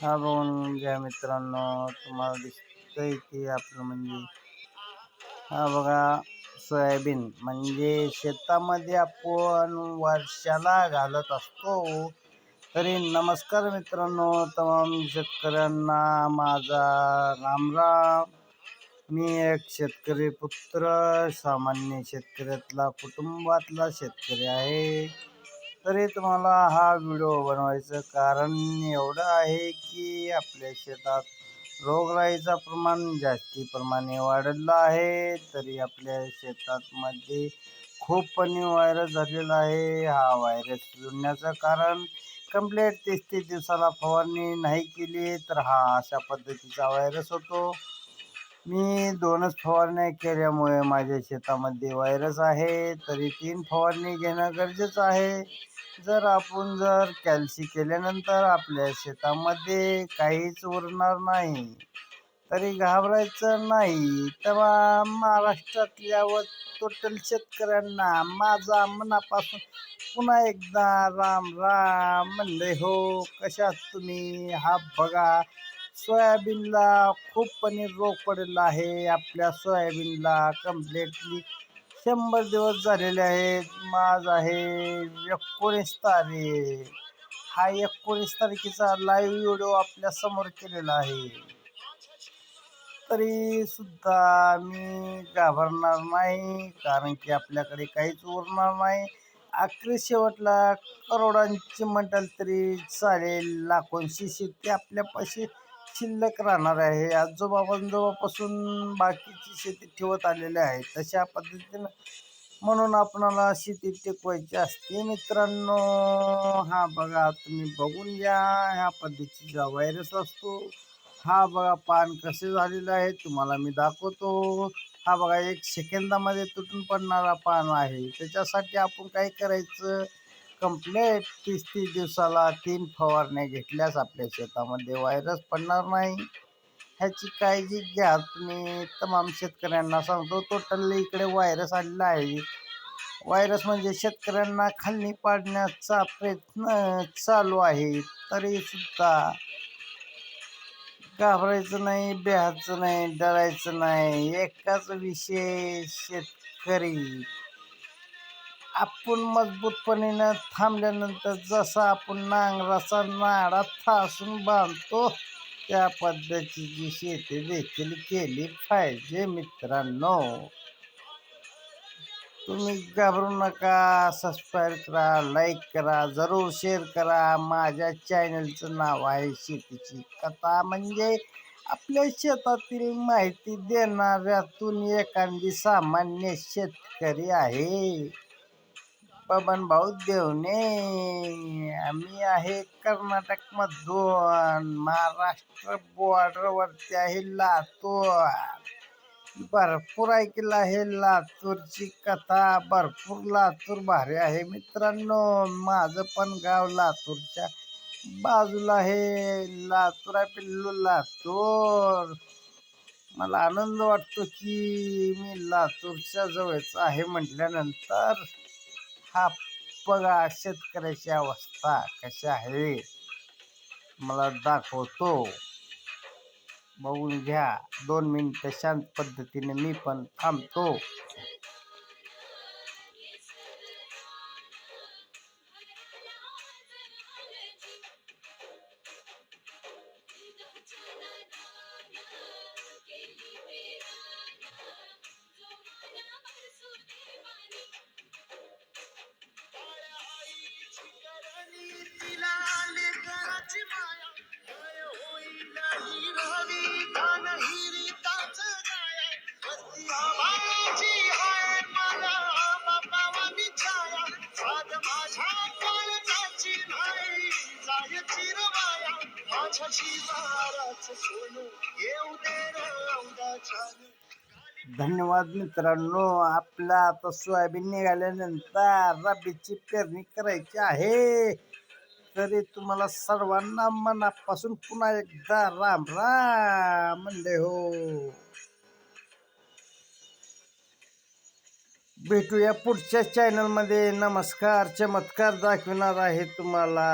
हा बघून घ्या मित्रांनो तुम्हाला दिसतंय की आपलं म्हणजे हा बघा सोयाबीन. म्हणजे शेतामध्ये आपण वर्षाला घालत असतो. तरी नमस्कार मित्रांनो तमाम शेतकऱ्यांना माझा रामराम. मी एक शेतकरी पुत्र सामान्य शेतकऱ्यातला कुटुंबातला शेतकरी आहे. तरी तुम्हाला हा व्हिडिओ बनवायचं कारण एवढं आहे की आपल्या शेतात रोगराईचं प्रमाण जास्ती प्रमाणे वाढलं आहे. तरी आपल्या शेतातमध्ये खूप पाणी व्हायरस झालेला आहे. हा व्हायरस जुळण्याचं कारण कंप्लेट तीस तीस दिवसाला फवारणी नाही केली तर हा अशा पद्धतीचा व्हायरस होतो. मी दोनच फवारण्या केल्यामुळे माझ्या शेतामध्ये व्हायरस आहे तरी तीन फवारणी घेणं गरजेचं आहे. जर आपण जर कॅल्सी केल्यानंतर आपल्या शेतामध्ये काहीच उरणार नाही तरी घाबरायचं नाही. तेव्हा महाराष्ट्रातल्या व टोटल शेतकऱ्यांना माझा मनापासून पुन्हा एकदा राम राम म्हणले हो कशात तुम्ही? हा बघा सोयाबीनला खूप पनीर रोग पडलेला आहे. आपल्या सोयाबीनला कम्प्लिटली शंभर दिवस झालेले आहेत. माझ आहे एकोणीस तारीख. हा एकोणीस तारखेचा लाईव्ह व्हिडिओ आपल्यासमोर केलेला आहे. तरी सुद्धा मी घाबरणार नाही कारण की आपल्याकडे काहीच उरणार नाही. आखरी शेवटला करोडांची म्हटलं तरी चालेल. लाखोंशी शेती आपल्यापाशी शिल्लक राहणार आहे. आजोबा पंजोबापासून बाकीची शेती ठेवत आलेली आहे. तशा पद्धतीनं म्हणून आपणाला शेती टिकवायची असते. मित्रांनो हा बघा तुम्ही बघून घ्या. ह्या पद्धतीचा व्हायरस असतो. हा बघा पान कसे झालेलं आहे तुम्हाला मी दाखवतो. हा बघा एक सेकंदामध्ये तुटून पडणारा पान आहे. त्याच्यासाठी आपण काय करायचं? कंप्लेट तीस तीस दिवसाला तीन फवारण्या घेतल्यास आपल्या शेतामध्ये व्हायरस पडणार नाही. ह्याची काळजी घ्या. तुम्ही तमाम शेतकऱ्यांना सांगतो टोटली इकडे व्हायरस आलेला आहे. व्हायरस म्हणजे शेतकऱ्यांना खाली पाडण्याचा प्रयत्न चालू आहे. तरी सुद्धा घाबरायचं नाही बिहायचं नाही डरायचं नाही. एकाच विषय शेतकरी. आपण मजबूतपणेनं थांबल्यानंतर जसा आपण नांगराचा नाडा थासून बांधतो त्या पद्धतीची शेती देखील केली पाहिजे मित्रांनो. तुम्ही घाबरू नका सबस्क्राईब करा लाईक करा जरूर शेअर करा. माझ्या चॅनलचं नाव आहे शेतीची कथा. म्हणजे आपल्या शेतातील माहिती देणाऱ्यातून एखादी सामान्य शेतकरी आहे. बबन भाऊ देवणे. आम्ही आहे कर्नाटकमधून. महाराष्ट्र बॉर्डरवरती आहे लातूर. भरपूर ऐकलं आहे लातूरची कथा. भरपूर लातूर भारी आहे मित्रांनो. माझं पण गाव लातूरच्या बाजूला आहे. लातूर आहे पिल्लू लातूर. मला आनंद वाटतो की मी लातूरच्या जवळच आहे म्हटल्यानंतर हा बघा शेतकऱ्याची अवस्था कशी आहे? मला दाखवतो. बघून घ्या. दोन मिनटं शांत पद्धतीने मी पण थांबतो. धन्यवाद मित्रांनो. आपला आता सोयाबीन निघाल्यानंतर रबीची पेरणी करायची आहे. तरी तुम्हाला सर्वांना मनापासून पुन्हा एकदा राम राम म्हणले हो. भेटूया पुढच्या चॅनलमध्ये नमस्कार चमत्कार दाखविणार आहे तुम्हाला.